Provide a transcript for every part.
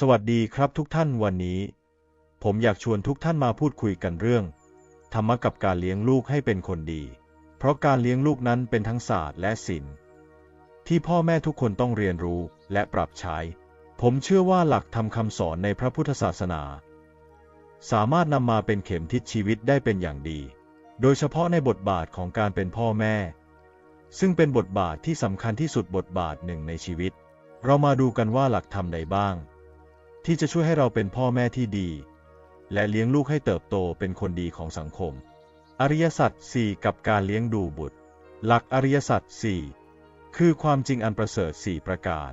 สวัสดีครับทุกท่านวันนี้ ผมอยากชวนทุกท่านมาพูดคุยกันเรื่อง ธรรมะกับการเลี้ยงลูกให้เป็นคนดี เพราะการเลี้ยงลูกนั้นเป็นทั้งศาสตร์และศิลป์ที่พ่อแม่ทุกคนต้องเรียนรู้และปรับใช้ ผมเชื่อว่าหลักธรรมคำสอนในพระพุทธศาสนา สามารถนำมาเป็นเข็มทิศชีวิตได้เป็นอย่างดี โดยเฉพาะในบทบาทของการเป็นพ่อแม่ ซึ่งเป็นบทบาทที่สำคัญที่สุดบทบาทหนึ่งในชีวิต เรามาดูกันว่าหลักธรรมใดบ้าง ที่จะช่วยให้เราเป็นพ่อแม่ที่ดี และเลี้ยงลูกให้เติบโตเป็นคนดีของสังคม อริยสัจสี่กับการเลี้ยงดูบุตร หลักอริยสัจสี่คือความจริงอันประเสริฐสี่ประการ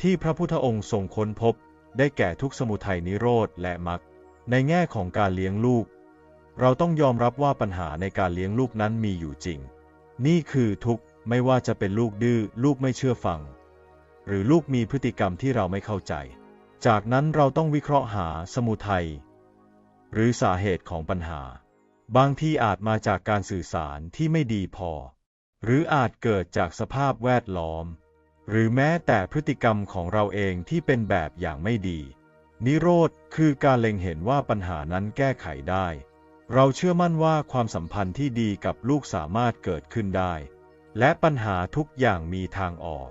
ที่พระพุทธองค์ทรงค้นพบ ได้แก่ทุกสมุทัยนิโรธและมรรคในแง่ของการเลี้ยงลูก เราต้องยอมรับว่าปัญหาในการเลี้ยงลูกนั้นมีอยู่จริง นี่คือทุกไม่ว่าจะเป็นลูกดื้อลูกไม่เชื่อฟัง หรือลูกมีพฤติกรรมที่เราไม่เข้าใจ จากนั้นเราต้องวิเคราะห์หาสมุทัยหรือสาเหตุของปัญหา บางที่อาจมาจากการสื่อสารที่ไม่ดีพอ หรืออาจเกิดจากสภาพแวดล้อม หรือแม้แต่พฤติกรรมของเราเองที่เป็นแบบอย่างไม่ดี นิโรธคือการเล็งเห็นว่าปัญหานั้นแก้ไขได้ เราเชื่อมั่นว่าความสัมพันธ์ที่ดีกับลูกสามารถเกิดขึ้นได้ และปัญหาทุกอย่างมีทางออก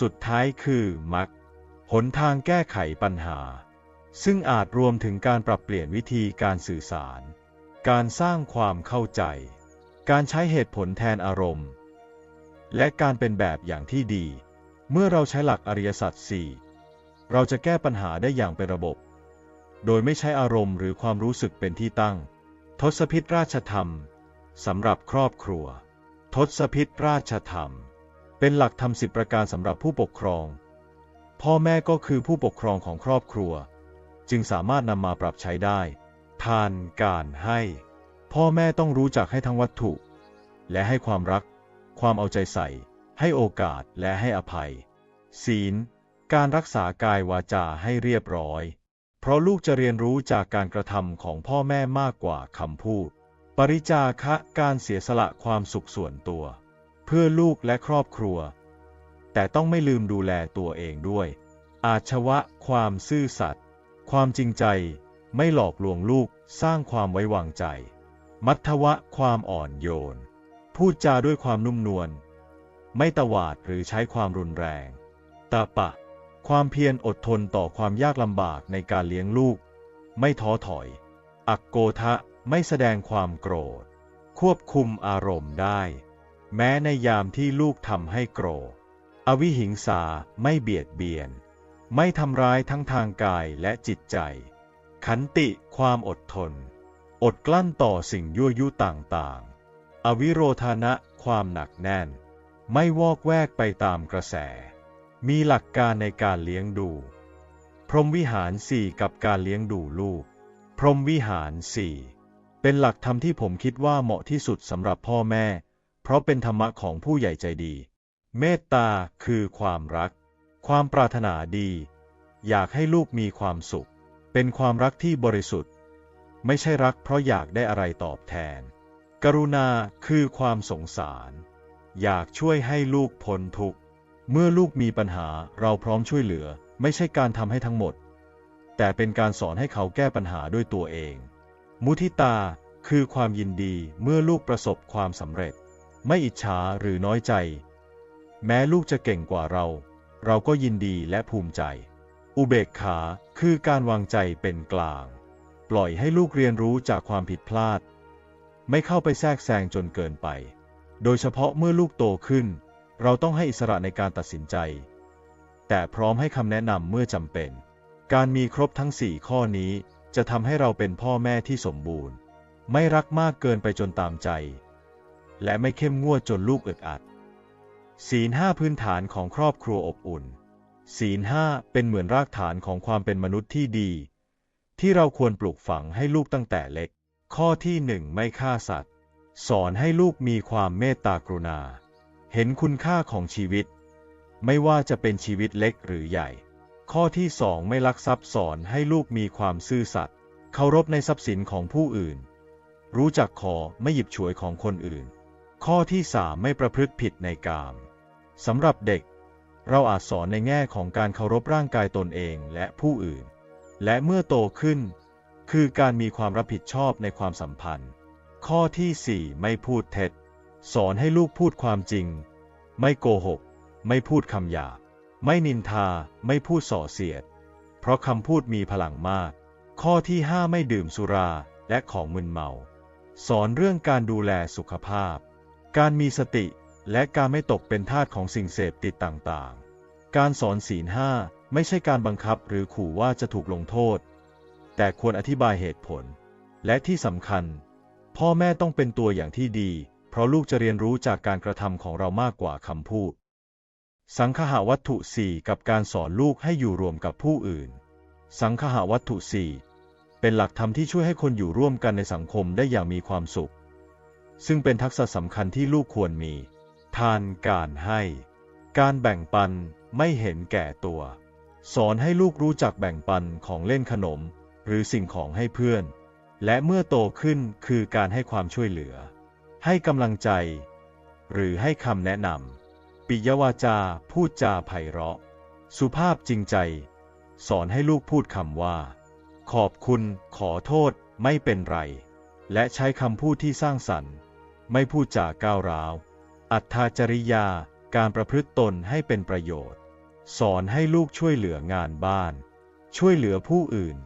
สุดท้ายคือมรรค หนทางแก้ไขปัญหา ซึ่งอาจรวมถึงการปรับเปลี่ยนวิธีการสื่อสาร การสร้างความเข้าใจ การใช้เหตุผลแทนอารมณ์ และการเป็นแบบอย่างที่ดี เมื่อเราใช้หลักอริยสัจสี่เราจะแก้ปัญหาได้อย่างเป็นระบบ โดยไม่ใช้อารมณ์หรือความรู้สึกเป็นที่ตั้ง ทศพิธราชธรรมสำหรับครอบครัว ทศพิธราชธรรม เป็นหลักธรรมสิบประการสำหรับผู้ปกครอง พ่อแม่ก็คือผู้ปกครองของครอบครัว จึงสามารถนำมาปรับใช้ได้ ทานการให้ พ่อแม่ต้องรู้จักให้ทั้งวัตถุ และให้ความรัก ความเอาใจใส่ ให้โอกาสและให้อภัย ศีล การรักษากายวาจาให้เรียบร้อย เพราะลูกจะเรียนรู้จากการกระทำของพ่อแม่มากกว่าคำพูด ปริจาคะการเสียสละความสุขส่วนตัว เพื่อลูกและครอบครัว แต่ต้องไม่ลืมดูแลตัวเองด้วย อาชวะ ความซื่อสัตย์ ความจริงใจ ไม่หลอกลวงลูก สร้างความไว้วางใจ มัทวะ ความอ่อนโยน พูดจาด้วยความนุ่มนวล ไม่ตวาดหรือใช้ความรุนแรง ตาปะ ความเพียรอดทนต่อความยากลำบากในการเลี้ยงลูก ไม่ท้อถอย อักโกทะ ไม่แสดงความโกรธ ควบคุมอารมณ์ได้ แม้ในยามที่ลูกทำให้โกรธ อวิหิงสาไม่เบียดเบียน ไม่ทำร้ายทั้งทางกายและจิตใจ ขันติความอดทน อดกลั้นต่อสิ่งยั่วยุต่างๆ อวิโรธานะความหนักแน่น ไม่วอกแวกไปตามกระแส มีหลักการในการเลี้ยงดู พรหมวิหารสี่กับการเลี้ยงดูลูก พรหมวิหารสี่เป็นหลักธรรมที่ผมคิดว่าเหมาะที่สุดสำหรับพ่อแม่ เพราะเป็นธรรมะของผู้ใหญ่ใจดี เมตตาคือความรัก ความปรารถนาดี อยากให้ลูกมีความสุข เป็นความรักที่บริสุทธิ์ ไม่ใช่รักเพราะอยากได้อะไรตอบแทน กรุณาคือความสงสาร อยากช่วยให้ลูกพ้นทุกข์ เมื่อลูกมีปัญหาเราพร้อมช่วยเหลือ ไม่ใช่การทำให้ทั้งหมด แต่เป็นการสอนให้เขาแก้ปัญหาด้วยตัวเอง มุทิตาคือความยินดีเมื่อลูกประสบความสำเร็จ ไม่อิจฉาหรือน้อยใจ แม้ลูกจะเก่งกว่าเรา เราก็ยินดีและภูมิใจ อุเบกขาคือการวางใจเป็นกลาง ปล่อยให้ลูกเรียนรู้จากความผิดพลาด ไม่เข้าไปแทรกแซงจนเกินไป โดยเฉพาะเมื่อลูกโตขึ้น เราต้องให้อิสระในการตัดสินใจ แต่พร้อมให้คำแนะนำเมื่อจำเป็น การมีครบทั้งสี่ข้อนี้จะทำให้เราเป็นพ่อแม่ที่สมบูรณ์ ไม่รักมากเกินไปจนตามใจ และไม่เข้มงวดจนลูกอึดอัด ศีลห้าพื้นฐานของครอบครัวอบอุ่น ศีลห้าเป็นเหมือนรากฐานของความเป็นมนุษย์ที่ดี ที่เราควรปลูกฝังให้ลูกตั้งแต่เล็ก ข้อที่หนึ่งไม่ฆ่าสัตว์ สอนให้ลูกมีความเมตตากรุณา เห็นคุณค่าของชีวิต ไม่ว่าจะเป็นชีวิตเล็กหรือใหญ่ ข้อที่สองไม่ลักทรัพย์สอนให้ลูกมีความซื่อสัตย์เคารพในทรัพย์สินของผู้อื่น รู้จักขอไม่หยิบฉวยของคนอื่น ข้อที่สามไม่ประพฤติผิดในกาม สำหรับเด็ก เราอาจสอนในแง่ของการเคารพร่างกายตนเองและผู้อื่น และเมื่อโตขึ้น คือการมีความรับผิดชอบในความสัมพันธ์ ข้อที่ 4 ไม่พูดเท็จ สอนให้ลูกพูดความจริง ไม่โกหก ไม่พูดคำหยาบ ไม่นินทา ไม่พูดส่อเสียด เพราะคำพูดมีพลังมาก ข้อที่ 5 ไม่ดื่มสุราและของมึนเมา สอนเรื่องการดูแลสุขภาพ การมีสติ และการไม่ตกเป็นทาสของสิ่งเสพติดต่างๆ การสอนศีลห้าไม่ใช่การบังคับหรือขู่ว่าจะถูกลงโทษ แต่ควรอธิบายเหตุผล และที่สำคัญ พ่อแม่ต้องเป็นตัวอย่างที่ดี เพราะลูกจะเรียนรู้จากการกระทำของเรามากกว่าคำพูด สังคหวัตถุสี่กับการสอนลูกให้อยู่รวมกับผู้อื่น สังคหวัตถุสี่เป็นหลักธรรมที่ช่วยให้คนอยู่ร่วมกันในสังคมได้อย่างมีความสุข ซึ่งเป็นทักษะสำคัญที่ลูกควรมี ทานการให้ การแบ่งปันไม่เห็นแก่ตัว สอนให้ลูกรู้จักแบ่งปันของเล่นขนม หรือสิ่งของให้เพื่อน และเมื่อโตขึ้นคือการให้ความช่วยเหลือ ให้กำลังใจ หรือให้คำแนะนำปิยวาจาพูดจาไพเราะ สุภาพจริงใจ สอนให้ลูกพูดคำว่า ขอบคุณขอโทษไม่เป็นไร และใช้คำพูดที่สร้างสรรค์ ไม่พูดจาก้าวร้าว อัตถาจริยา การประพฤติตนให้เป็นประโยชน์ สอนให้ลูกช่วยเหลืองานบ้าน ช่วยเหลือผู้อื่น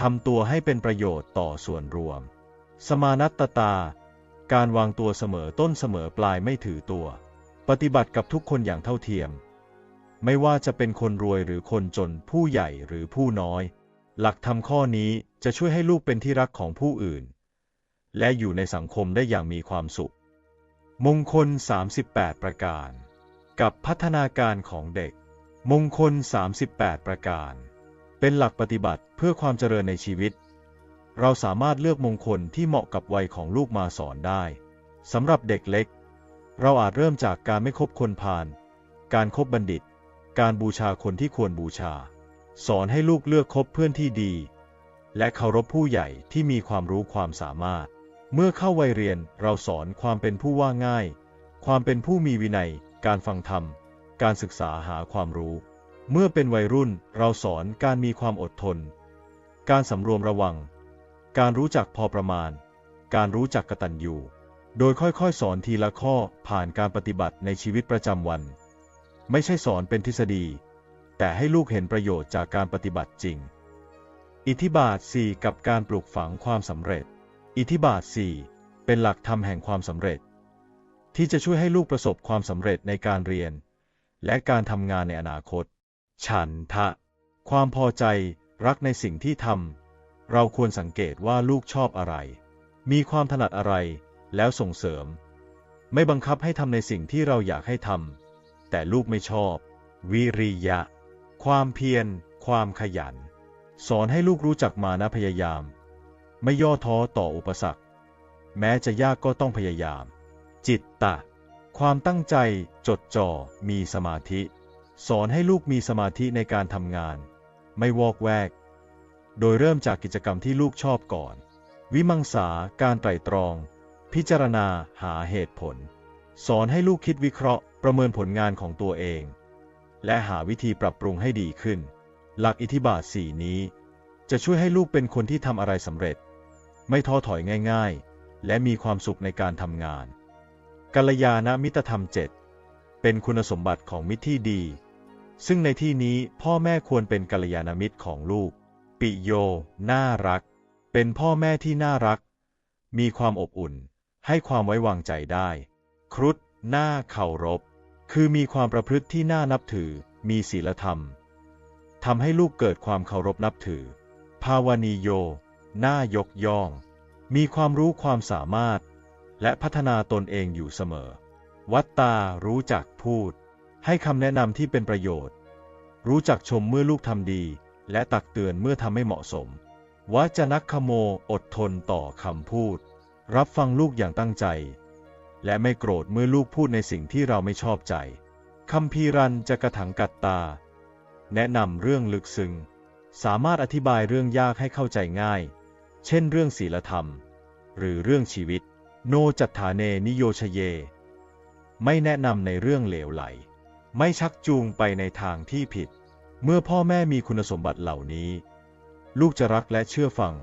ทำตัวให้เป็นประโยชน์ต่อส่วนรวม สมานัตตา การวางตัวเสมอต้นเสมอปลายไม่ถือตัว ปฏิบัติกับทุกคนอย่างเท่าเทียม ไม่ว่าจะเป็นคนรวยหรือคนจนผู้ใหญ่หรือผู้น้อย หลักธรรมข้อนี้จะช่วยให้ลูกเป็นที่รักของผู้อื่น และอยู่ในสังคมได้อย่างมีความสุข มงคล 38 ประการ กับพัฒนาการของเด็ก มงคล 38 ประการ เป็นหลักปฏิบัติเพื่อความเจริญในชีวิต เราสามารถเลือกมงคลที่เหมาะกับวัยของลูกมาสอนได้สำหรับเด็กเล็ก เราอาจเริ่มจากการไม่คบคนพาลการคบบัณฑิต การบูชาคนที่ควรบูชา สอนให้ลูกเลือกคบเพื่อนที่ดี และเคารพผู้ใหญ่ที่มีความรู้ความสามารถ เมื่อเข้าวัยเรียนเราสอนความเป็นผู้ว่าง่าย ความเป็นผู้มีวินัย การฟังธรรม การศึกษาหาความรู้ เมื่อเป็นวัยรุ่นเราสอนการมีความอดทน การสำรวมระวัง การรู้จักพอประมาณ การรู้จักกตัญญูโดยค่อยๆ สอนทีละข้อผ่านการปฏิบัติในชีวิตประจำวัน ไม่ใช่สอนเป็นทฤษฎี แต่ให้ลูกเห็นประโยชน์จากการปฏิบัติจริง อิทธิบาท 4 กับการปลูกฝังความสำเร็จ อิทธิบาท 4 เป็นหลักธรรมแห่งความสำเร็จ ที่จะช่วยให้ลูกประสบความสำเร็จในการเรียน และการทำงานในอนาคต ฉันทะ ความพอใจรักในสิ่งที่ทำเราควรสังเกตว่าลูกชอบอะไร มีความถนัดอะไร แล้วส่งเสริม ไม่บังคับให้ทำในสิ่งที่เราอยากให้ทำแต่ลูกไม่ชอบ วิริยะ ความเพียร ความขยัน สอนให้ลูกรู้จักมานะพยายาม ไม่ย่อท้อต่ออุปสรรค แม้จะยากก็ต้องพยายาม จิตตะ ความตั้งใจจดจ่อมีสมาธิ สอนให้ลูกมีสมาธิในการทำงาน ไม่วอกแวก โดยเริ่มจากกิจกรรมที่ลูกชอบก่อน วิมังสาการไตร่ตรอง พิจารณาหาเหตุผล สอนให้ลูกคิดวิเคราะห์ ประเมินผลงานของตัวเอง และหาวิธีปรับปรุงให้ดีขึ้น หลักอิทธิบาทสี่นี้จะช่วยให้ลูกเป็นคนที่ทำอะไรสำเร็จ ไม่ท้อถอยง่าย ๆ และมีความสุขในการทำงานกัลยาณมิตรธรรมเจ็ดเป็นคุณสมบัติของมิตรที่ดี ซึ่งในที่นี้พ่อแม่ควรเป็นกัลยาณมิตรของลูก ปิโย น่ารัก เป็นพ่อแม่ที่น่ารัก มีความอบอุ่น ให้ความไว้วางใจได้ ครุฑน่าเคารพ คือมีความประพฤติที่น่านับถือ มีศีลธรรมทำให้ลูกเกิดความเคารพนับถือ ภาวนีโย น่ายกย่อง มีความรู้ความสามารถ และพัฒนาตนเองอยู่เสมอ วัตตารู้จักพูด ให้คำแนะนำที่เป็นประโยชน์ รู้จักชมเมื่อลูกทำดี และตักเตือนเมื่อทำไม่เหมาะสมวจนักขโมอดทนต่อคำพูด รับฟังลูกอย่างตั้งใจ และไม่โกรธเมื่อลูกพูดในสิ่งที่เราไม่ชอบใจคำพีรันจะกระถังกัดตา แนะนำเรื่องลึกซึ้งสามารถอธิบายเรื่องยากให้เข้าใจง่าย เช่นเรื่องศีลธรรม หรือเรื่องชีวิต โนจัตฐาเนนิโยชเย ไม่แนะนำในเรื่องเหลวไหล ไม่ชักจูงไปในทางที่ผิด เมื่อพ่อแม่มีคุณสมบัติเหล่านี้ ลูกจะรักและเชื่อฟัง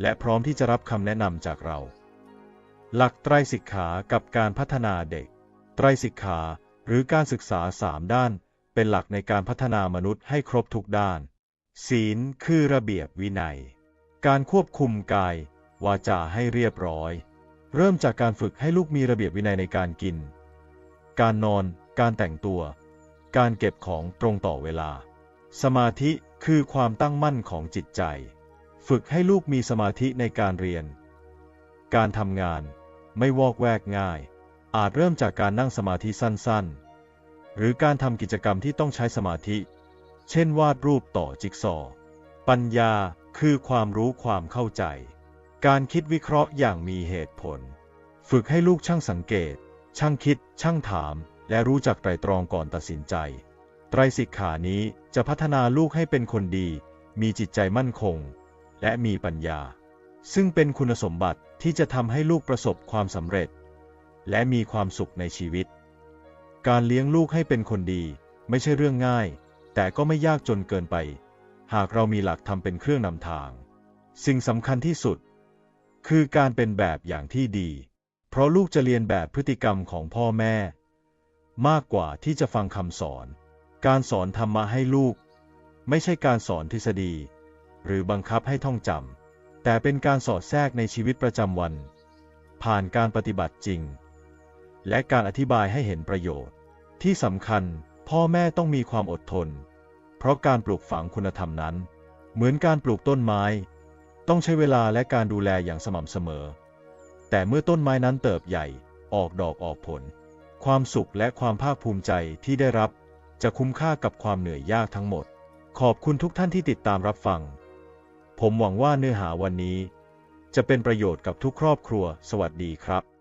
และพร้อมที่จะรับคำแนะนำจากเรา หลักไตรสิกขากับการพัฒนาเด็ก ไตรสิกขาหรือการศึกษาสามด้าน เป็นหลักในการพัฒนามนุษย์ให้ครบทุกด้าน ศีลคือระเบียบวินัย การควบคุมกาย วาจาให้เรียบร้อย เริ่มจากการฝึกให้ลูกมีระเบียบวินัยในการกิน การนอน การแต่งตัว การเก็บของตรงต่อเวลา สมาธิคือความตั้งมั่นของจิตใจ ฝึกให้ลูกมีสมาธิในการเรียน การทำงานไม่วอกแวกง่าย อาจเริ่มจากการนั่งสมาธิสั้นๆ หรือการทำกิจกรรมที่ต้องใช้สมาธิ เช่นวาดรูปต่อจิ๊กซอว์ปัญญา คือความรู้ความเข้าใจ การคิดวิเคราะห์อย่างมีเหตุผล ฝึกให้ลูกช่างสังเกต ช่างคิด ช่างถาม และรู้จักไตรตรองก่อนตัดสินใจ ไตรสิกขานี้จะพัฒนาลูกให้เป็นคนดี มีจิตใจมั่นคง และมีปัญญา ซึ่งเป็นคุณสมบัติที่จะทำให้ลูกประสบความสำเร็จ และมีความสุขในชีวิต การเลี้ยงลูกให้เป็นคนดี ไม่ใช่เรื่องง่าย แต่ก็ไม่ยากจนเกินไป หากเรามีหลักทำเป็นเครื่องนำทาง สิ่งสำคัญที่สุด คือการเป็นแบบอย่างที่ดี เพราะลูกจะเรียนแบบพฤติกรรมของพ่อแม่ มากกว่าที่จะฟังคำสอน การสอนธรรมะให้ลูก ไม่ใช่การสอนทฤษฎี หรือบังคับให้ท่องจำแต่เป็นการสอดแทรกในชีวิตประจำวัน ผ่านการปฏิบัติจริง และการอธิบายให้เห็นประโยชน์ ที่สำคัญ พ่อแม่ต้องมีความอดทน เพราะการปลูกฝังคุณธรรมนั้น เหมือนการปลูกต้นไม้ ต้องใช้เวลาและการดูแลอย่างสม่ำเสมอ แต่เมื่อต้นไม้นั้นเติบใหญ่ ออกดอกออกผล ความสุขและความภาคภูมิใจที่ได้รับ จะคุ้มค่ากับความเหนื่อยยากทั้งหมด ขอบคุณทุกท่านที่ติดตามรับฟัง ผมหวังว่าเนื้อหาวันนี้ จะเป็นประโยชน์กับทุกครอบครัว สวัสดีครับ